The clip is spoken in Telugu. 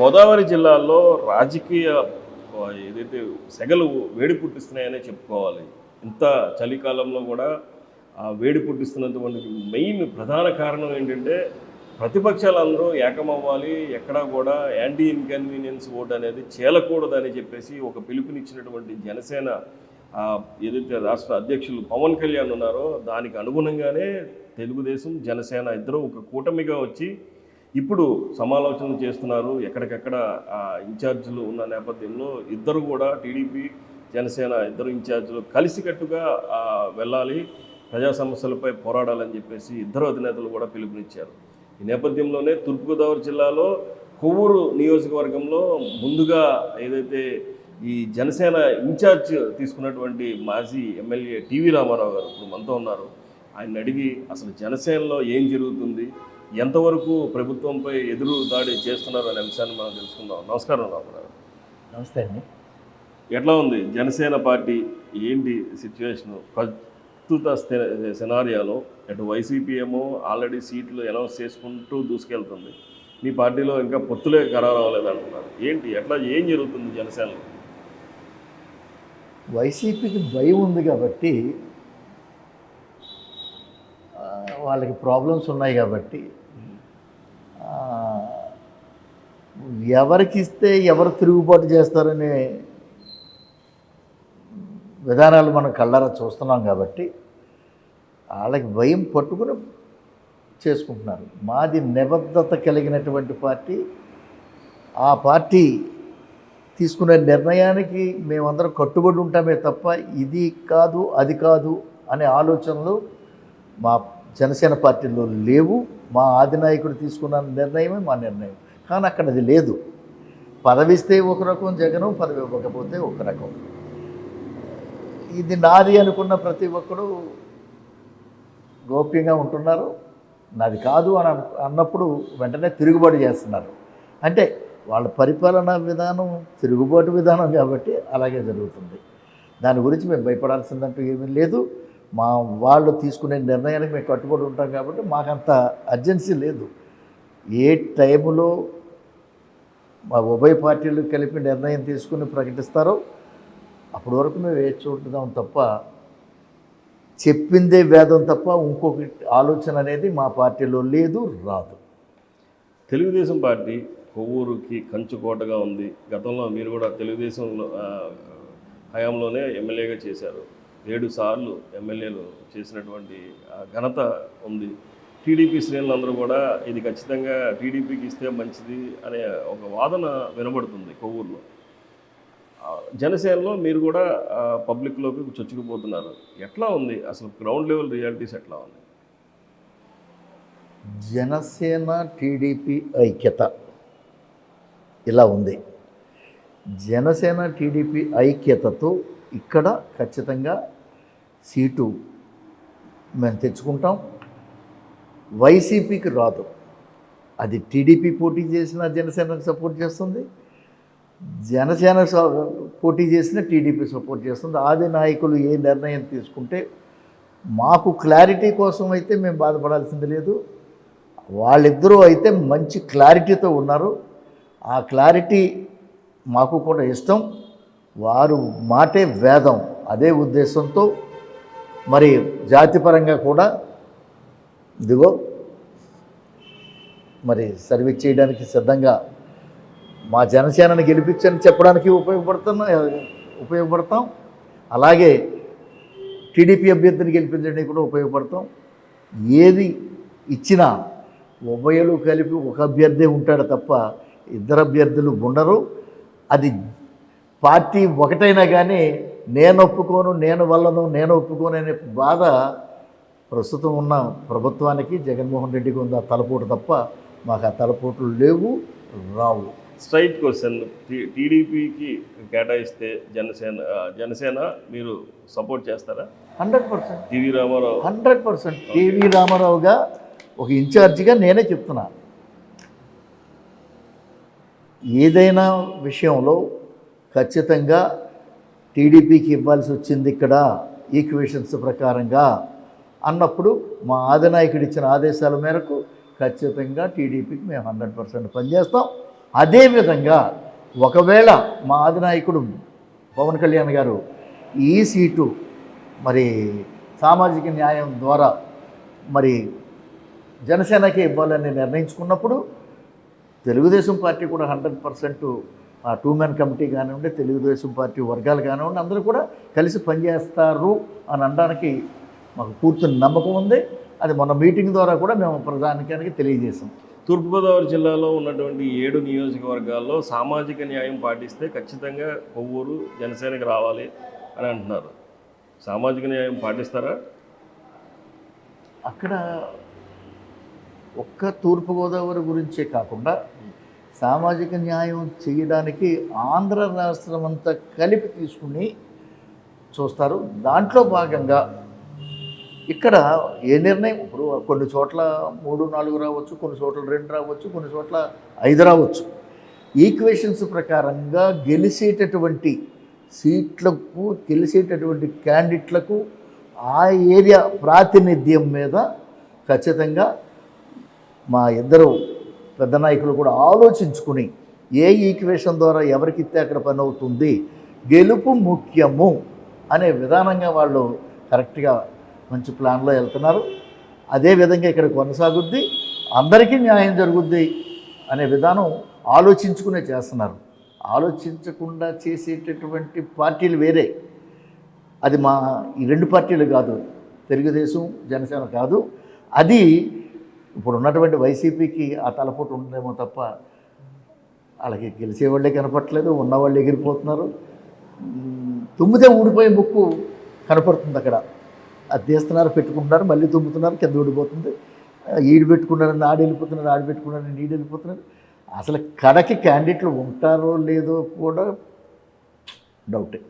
గోదావరి జిల్లాలో రాజకీయ ఏదైతే సెగలు వేడి పుట్టిస్తున్నాయనే చెప్పుకోవాలి. ఇంత చలికాలంలో కూడా ఆ వేడి పుట్టిస్తున్నటువంటి మెయిన్ ప్రధాన కారణం ఏంటంటే ప్రతిపక్షాలందరూ ఏకమవ్వాలి ఎక్కడా కూడా యాంటీ ఇన్కన్వీనియన్స్ ఓట్ అనేది చేయకూడదని చెప్పేసి ఒక పిలుపునిచ్చినటువంటి జనసేన ఏదైతే రాష్ట్ర అధ్యక్షులు పవన్ కళ్యాణ్ ఉన్నారో దానికి అనుగుణంగానే తెలుగుదేశం జనసేన ఇద్దరు ఒక కూటమిగా వచ్చి ఇప్పుడు సమాలోచనలు చేస్తున్నారు ఎక్కడికెక్కడ ఇన్ఛార్జీలు ఉన్న నేపథ్యంలో ఇద్దరు కూడా టీడీపీ జనసేన ఇద్దరు ఇన్ఛార్జీలు కలిసికట్టుగా వెళ్ళాలి ప్రజా సమస్యలపై పోరాడాలని చెప్పేసి ఇద్దరు అధినేతలు కూడా పిలుపునిచ్చారు. ఈ నేపథ్యంలోనే తూర్పుగోదావరి జిల్లాలో కొవ్వూరు నియోజకవర్గంలో ముందుగా ఏదైతే ఈ జనసేన ఇన్ఛార్జ్ తీసుకున్నటువంటి మాజీ ఎమ్మెల్యే టీవీ రామారావు గారు ఇప్పుడు మనతో ఉన్నారు. ఆయన అడిగి అసలు జనసేనలో ఏం జరుగుతుంది ఎంతవరకు ప్రభుత్వంపై ఎదురు దాడి చేస్తున్నారు అనే అంశాన్ని మనం తెలుసుకుందాం. నమస్కారం రామారావు. నమస్తే అండి. ఎట్లా ఉంది? జనసేన పార్టీ ఏంటి సిచ్యువేషన్? ప్రస్తుత సినారియాలో అటు వైసీపీ ఏమో ఆల్రెడీ సీట్లు అనౌన్స్ చేసుకుంటూ దూసుకెళ్తుంది. మీ పార్టీలో ఇంకా పొత్తులే ఖరారు అవ్వలేదు అంటున్నారు. ఏంటి? ఎట్లా ఏం జరుగుతుంది జనసేనలో? వైసీపీకి భయం ఉంది కాబట్టి వాళ్ళకి ప్రాబ్లమ్స్ ఉన్నాయి కాబట్టి ఎవరికి ఇస్తే ఎవరు తిరుగుబాటు చేస్తారనే విధానాలు మనం కళ్ళారా చూస్తున్నాం కాబట్టి వాళ్ళకి భయం పట్టుకుని చేసుకుంటున్నారు. మాది నిబద్ధత కలిగినటువంటి పార్టీ. ఆ పార్టీ తీసుకునే నిర్ణయానికి మేమందరం కట్టుబడి ఉంటామే తప్ప ఇది కాదు అది కాదు అనే ఆలోచనలు మా జనసేన పార్టీలో లేవు మా ఆదినాయకుడు తీసుకున్న నిర్ణయమే మా నిర్ణయం. కానీ అక్కడ అది లేదు. పదవిస్తే ఒక రకం జగను పదవి ఇవ్వకపోతే ఒక రకం. ఇది నాది అనుకున్న ప్రతి ఒక్కరు గోప్యంగా ఉంటున్నారు. నాది కాదు అని అన్నప్పుడు వెంటనే తిరుగుబాటు చేస్తున్నారు. అంటే వాళ్ళ పరిపాలనా విధానం తిరుగుబాటు విధానం కాబట్టి అలాగే జరుగుతుంది. దాని గురించి మేము భయపడాల్సిందంటూ ఏమీ లేదు. మా వాళ్ళు తీసుకునే నిర్ణయానికి మేము కట్టుబడి ఉంటాం కాబట్టి మాకంత అర్జెన్సీ లేదు. ఏ టైంలో మా ఉభయ పార్టీలు కలిపి నిర్ణయం తీసుకుని ప్రకటిస్తారో అప్పటి వరకు మేము వేచి చూడదాం తప్ప చెప్పిందే వేదం తప్ప ఇంకొక ఆలోచన అనేది మా పార్టీలో లేదు రాదు. తెలుగుదేశం పార్టీ కొవ్వూరుకి కంచుకోటగా ఉంది. గతంలో మీరు కూడా తెలుగుదేశంలో హయాంలోనే ఎమ్మెల్యేగా చేశారు. ఏడు సార్లు ఎమ్మెల్యేలు చేసినటువంటి ఘనత ఉంది. టీడీపీ శ్రేణులందరూ కూడా ఇది ఖచ్చితంగా టీడీపీకి ఇస్తే మంచిది అనే ఒక వాదన వినబడుతుంది కొవ్వూరులో. జనసేనలో మీరు కూడా పబ్లిక్లోకి చొచ్చుకుపోతున్నారు. ఎట్లా ఉంది? అసలు గ్రౌండ్ లెవెల్ రియాలిటీస్ ఎట్లా ఉంది? జనసేన టీడీపీ ఐక్యత ఇలా ఉంది. జనసేన టీడీపీ ఐక్యతతో ఇక్కడ ఖచ్చితంగా సీటు మేము తెచ్చుకుంటాం. వైసీపీకి రాదు. అది టీడీపీ పోటీ చేసిన జనసేనకు సపోర్ట్ చేస్తుంది. జనసేన స- పోటీ చేసిన టీడీపీ సపోర్ట్ చేస్తుంది. ఆది నాయకులు ఏ నిర్ణయం తీసుకుంటే మాకు క్లారిటీ కోసం అయితే మేము బాధపడాల్సింది లేదు. వాళ్ళిద్దరూ అయితే మంచి క్లారిటీతో ఉన్నారు. ఆ క్లారిటీ మాకు కూడా ఇష్టం. వారు మాటే వేదం. అదే ఉద్దేశంతో మరి జాతిపరంగా కూడా ఇదిగో మరి సర్వీస్ చేయడానికి సిద్ధంగా మా జనసేనని గెలిపించని చెప్పడానికి ఉపయోగపడుతున్నా ఉపయోగపడతాం. అలాగే టీడీపీ అభ్యర్థిని గెలిపించడానికి కూడా ఉపయోగపడతాం. ఏది ఇచ్చినా ఉభయలు కలిపి ఒక అభ్యర్థి ఉంటాడు తప్ప ఇద్దరు అభ్యర్థులు ఉండరు. అది పార్టీ ఒకటైనా కానీ నేను ఒప్పుకోను నేను వల్లను నేను ఒప్పుకోను అనే బాధ ప్రస్తుతం ఉన్న ప్రభుత్వానికి జగన్మోహన్ రెడ్డికి ఉంది ఆ తలపోటు తప్ప మాకు ఆ తలపోట్లు లేవు రావు. Straight question. టీడీపీకి కేటాయిస్తే జనసేన జనసేన మీరు సపోర్ట్ చేస్తారా? Hundred percent. TV Ramarao. Hundred percent. TV రామారావుగా ఒక ఇన్ఛార్జిగా నేనే చెప్తున్నా. ఏదైనా విషయంలో ఖచ్చితంగా టీడీపీకి ఇవ్వాల్సి వచ్చింది ఇక్కడ ఈక్వేషన్స్ ప్రకారంగా అన్నప్పుడు మా ఆదినాయకుడు ఇచ్చిన ఆదేశాల మేరకు ఖచ్చితంగా టీడీపీకి మేము హండ్రెడ్ పర్సెంట్ పనిచేస్తాం. అదేవిధంగా ఒకవేళ మా ఆదినాయకుడు పవన్ కళ్యాణ్ గారు ఈ సీటు మరి సామాజిక న్యాయం ద్వారా మరి జనసేనకి ఇవ్వాలని నిర్ణయించుకున్నప్పుడు తెలుగుదేశం పార్టీ కూడా హండ్రెడ్ పర్సెంట్ ఆ టూ మ్యాన్ కమిటీ కానివ్వండి తెలుగుదేశం పార్టీ వర్గాలు కానివ్వండి అందరూ కూడా కలిసి పనిచేస్తారు అని అనడానికి మాకు పూర్తి నమ్మకం ఉంది. అది మొన్న మీటింగ్ ద్వారా కూడా మేము ప్రధానికానికి తెలియజేసాం తూర్పుగోదావరి జిల్లాలో ఉన్నటువంటి ఏడు నియోజకవర్గాల్లో సామాజిక న్యాయం పాటిస్తే ఖచ్చితంగా కొవ్వూరు జనసేనకి రావాలి అని అంటున్నారు. సామాజిక న్యాయం పాటిస్తారా? అక్కడ ఒక్క తూర్పుగోదావరి గురించే కాకుండా సామాజిక న్యాయం చేయడానికి ఆంధ్ర రాష్ట్రం అంతా కలిపి తీసుకుని చూస్తారు. దాంట్లో భాగంగా ఇక్కడ ఏ నిర్ణయం? ఇప్పుడు కొన్ని చోట్ల మూడు నాలుగు రావచ్చు కొన్ని చోట్ల రెండు రావచ్చు కొన్ని చోట్ల ఐదు రావచ్చు. ఈక్వేషన్స్ ప్రకారంగా గెలిచేటటువంటి సీట్లకు గెలిచేటటువంటి క్యాండిడేట్లకు ఆ ఏరియా ప్రాతినిధ్యం మీద ఖచ్చితంగా మా ఇద్దరు పెద్ద నాయకులు కూడా ఆలోచించుకుని ఏ ఈక్వేషన్ ద్వారా ఎవరికి ఇస్తే అక్కడ పని అవుతుంది? గెలుపు ముఖ్యము అనే విధానంగా వాళ్ళు కరెక్ట్గా మంచి ప్లాన్లో వెళ్తున్నారు. అదేవిధంగా ఇక్కడ కొనసాగుద్ది. అందరికీ న్యాయం జరుగుద్ది అనే విధానం ఆలోచించుకునే చేస్తున్నారు. ఆలోచించకుండా చేసేటటువంటి పార్టీలు వేరే. అది మా ఈ రెండు పార్టీలు కాదు. తెలుగుదేశం జనసేన కాదు. అది ఇప్పుడు ఉన్నటువంటి వైసీపీకి ఆ తలపోటు ఉందేమో తప్ప వాళ్ళకి గెలిచేవాళ్ళే కనపడలేదు ఉన్నవాళ్ళు ఎగిరిపోతున్నారు. తుమ్మితే ఊడిపోయే ముక్కు కనపడుతుంది అక్కడ. అది తీస్తున్నారు పెట్టుకుంటున్నారు మళ్ళీ తుమ్ముతున్నారు కింద ఊడిపోతుంది. ఈడు పెట్టుకున్నారని ఆడు వెళ్ళిపోతున్నారు ఆడు పెట్టుకున్నారని ఈడు వెళ్ళిపోతున్నారు అసలు కడకి క్యాండిడేట్లు ఉంటారో లేదో కూడా డౌటే